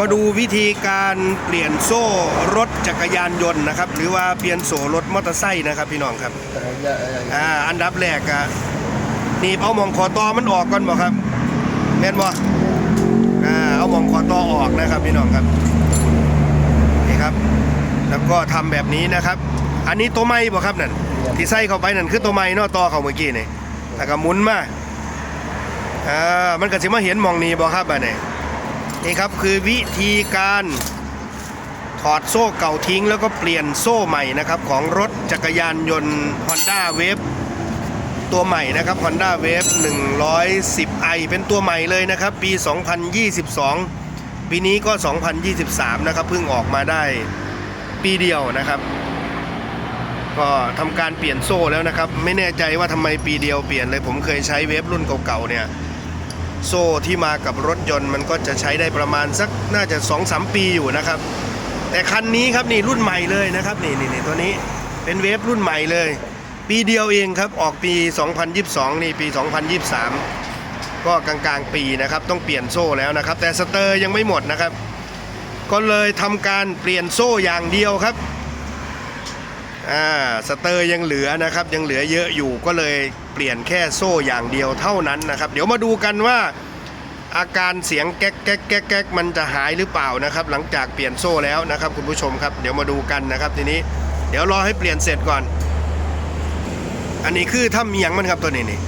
มาดูวิธีการเปลี่ยนโซ่รถจักรยานยนต์นะครับ หรือว่าเปลี่ยนโซ่รถมอเตอร์ไซค์นะครับพี่น้องครับอ่าอันดับแรกอะนี่เอาหมองคอตอมันออกก่อนบ่ครับแม่นบ่อ่าเอาหมองคอตอออกนะครับพี่น้องครับนี่ครับ แล้วก็ทำแบบนี้นะครับ อันนี้ตัวไม้บ่ครับนั่นที่ใส่เข้าไปนั่นคือตัวไม้นาะต่อเข้าเมื่อกี้นี่แล้วก็หมุนมาอ่ามันก็สิมาเห็นหมองนี้บ่ครับอันนี้ นี่ครับคือวิธีการถอดโซ่เก่าทิ้งแล้วก็เปลี่ยนโซ่ใหม่นะครับของรถจักรยานยนต์ Honda Wave ตัวใหม่นะครับ Honda Wave 110i เป็นตัวใหม่เลยนะครับ ปี 2022 ปีนี้ก็ 2023 นะครับเพิ่งออกมาได้ปีเดียวนะครับ ก็ทำการเปลี่ยนโซ่แล้วนะครับ ไม่แน่ใจว่าทำไมปีเดียวเปลี่ยนเลยผมเคยใช้เวฟรุ่นเก่าๆเนี่ย โซ่ที่มากับรถยนต์มันก็จะใช้ได้ประมาณสักน่าจะ 2-3 ปีอยู่นะครับ แต่คันนี้ครับนี่รุ่นใหม่เลยนะครับนี่นี่นี่ตัวนี้เป็นเวฟรุ่นใหม่เลย ปีเดียวเองครับออกปี 2022 นี่ปี 2023 ก็กลางๆปีนะครับ ต้องเปลี่ยนโซ่แล้วนะครับ แต่สเตอร์ยังไม่หมดนะครับ ก็เลยทำการเปลี่ยนโซ่อย่างเดียวครับ อ่าสเตอร์ยังเหลือนะครับยังเหลือเยอะอยู่ก็เลยเปลี่ยนแค่โซ่อย่างเดียวเท่านั้นนะครับ เดี๋ยวมาดูกันว่าอาการเสียงแก๊กแก๊กแก๊กแก๊กมันจะหายหรือเปล่านะครับ หลังจากเปลี่ยนโซ่แล้วนะครับ คุณผู้ชมครับ เดี๋ยวมาดูกันนะครับทีนี้เดี๋ยวรอให้เปลี่ยนเสร็จก่อน อันนี้คือถ้ามีหยังมันครับตัวนี้นี่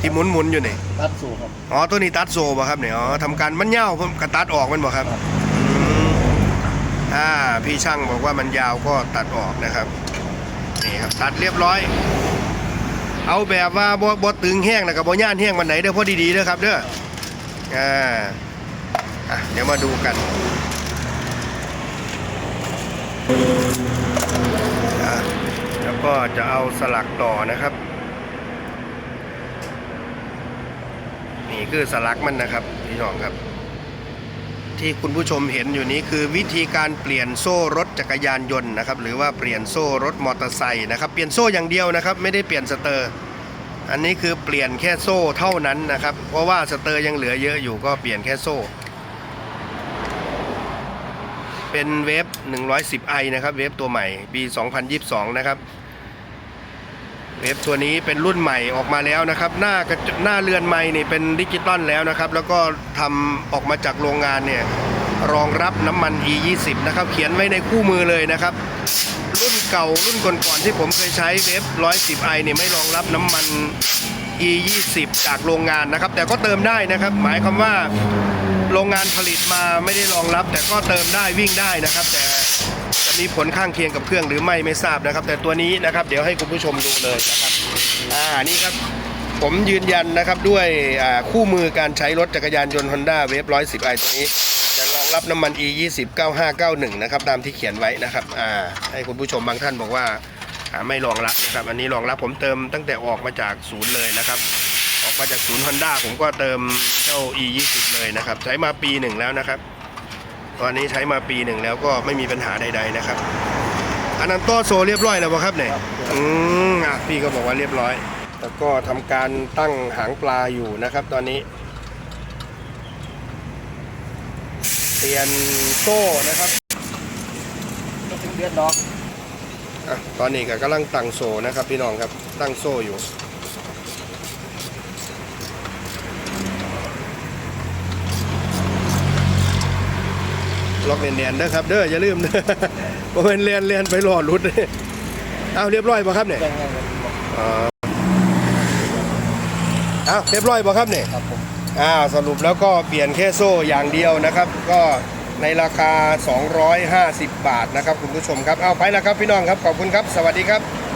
ที่หมุนหมุนๆอยู่นี่ตัดสู่ครับ อ๋อตัวนี้ตัดโซ่ป่ะครับเนี่ยอ๋อทำการมันยาวผมก็ตัดออกมันบ่ครับครับอืมอ่าพี่ช่างบอกว่ามันยาวก็ตัดออกนะครับ นี่ครับตัดเรียบร้อย เอาแบบว่าบ่บ่ตึงแห้งแล้วก็บ่ย่านแห้งวันไหนเด้อพอดีๆเด้อครับเด้ออ่าเดี๋ยวมาดูกันแล้วก็จะเอาสลักต่อนะครับ นี่คือสลักมันนะครับพี่น้องครับ ที่คุณผู้ชมเห็นอยู่นี้คือวิธีการเปลี่ยนโซ่รถจักรยานยนต์นะครับหรือว่าเปลี่ยนโซ่รถมอเตอร์ไซค์นะครับเปลี่ยนโซ่อย่างเดียวนะครับ ไม่ได้เปลี่ยนสเตอร์ อันนี้คือเปลี่ยนแค่โซ่เท่านั้นนะครับ เพราะว่าสเตอร์ยังเหลือเยอะอยู่ก็เปลี่ยนแค่โซ่ เป็นเวฟ 110i นะครับเวฟตัวใหม่ปี 2022 นะครับ เวฟตัวนี้เป็นรุ่นใหม่ออกมาแล้วนะครับ หน้ากระหน้าเรือนไม้นี่เป็นดิจิตอลแล้วนะครับ แล้วก็ทำออกมาจากโรงงานเนี่ยรองรับน้ำมัน E20 นะครับ เขียนไว้ในคู่มือเลยนะครับ รุ่นเก่ารุ่นก่อนๆที่ผมเคยใช้เวฟ 110i เนี่ยไม่รองรับน้ำมัน E20 จากโรงงานนะครับ แต่ก็เติมได้นะครับ หมายความว่าโรงงานผลิตมาไม่ได้รองรับ แต่ก็เติมได้วิ่งได้นะครับ แต่ มีผลข้างเคียงกับเครื่องหรือไม่ไม่ทราบนะครับ แต่ตัวนี้นะครับเดี๋ยวให้คุณผู้ชมดูเลยนะครับอ่านี่ครับผมยืนยันนะครับด้วยคู่มือการใช้รถจักรยานยนต์ Honda Wave 110i ตัวนี้จะรองรับน้ำมัน E 20 9591 นะครับตามที่เขียนไว้นะครับอ่าให้คุณผู้ชมบางท่านบอกว่าอ่าไม่รองรับนะครับ อันนี้รองรับผมเติมตั้งแต่ออกมาจากศูนย์เลยนะครับ ออกมาจากศูนย์ Honda ผมก็เติมเจ้า E 20เลยนะครับ ใช้มาปีหนึ่งแล้วนะครับ ตอนนี้ใช้มาปีหนึ่งแล้วก็ไม่มีปัญหาใด ๆนะครับ อันนั้นโต้โซเรียบร้อยแล้วบ่ครับเนี่ยครับอืมอะพี่ก็บอกว่าเรียบร้อย แล้วก็ทำการตั้งหางปลาอยู่นะครับ ตอนนี้เปลี่ยนโซ่นะครับก็ถึงเดือนดอกอะตอนนี้ก็กำลังตั้งโซ่นะครับ พี่น้องครับตั้งโซ่อยู่ ล็อกเนียนๆนะครับ เด้ออย่าลืมเด้อบ่เป็นเรียนเรียนไปหล่อรุดเด้อเอาเรียบร้อยป่ะครับเนี่ยยังยังยังบอกอ๋อเอาเรียบร้อยป่ะครับเนี่ยครับผมอ่าสรุปแล้วก็เปลี่ยนแค่โซ่อย่างเดียวนะครับ ก็ในราคา 250 บาทนะครับคุณผู้ชมครับเอาไปแล้วครับพี่น้องครับขอบคุณครับ สวัสดีครับ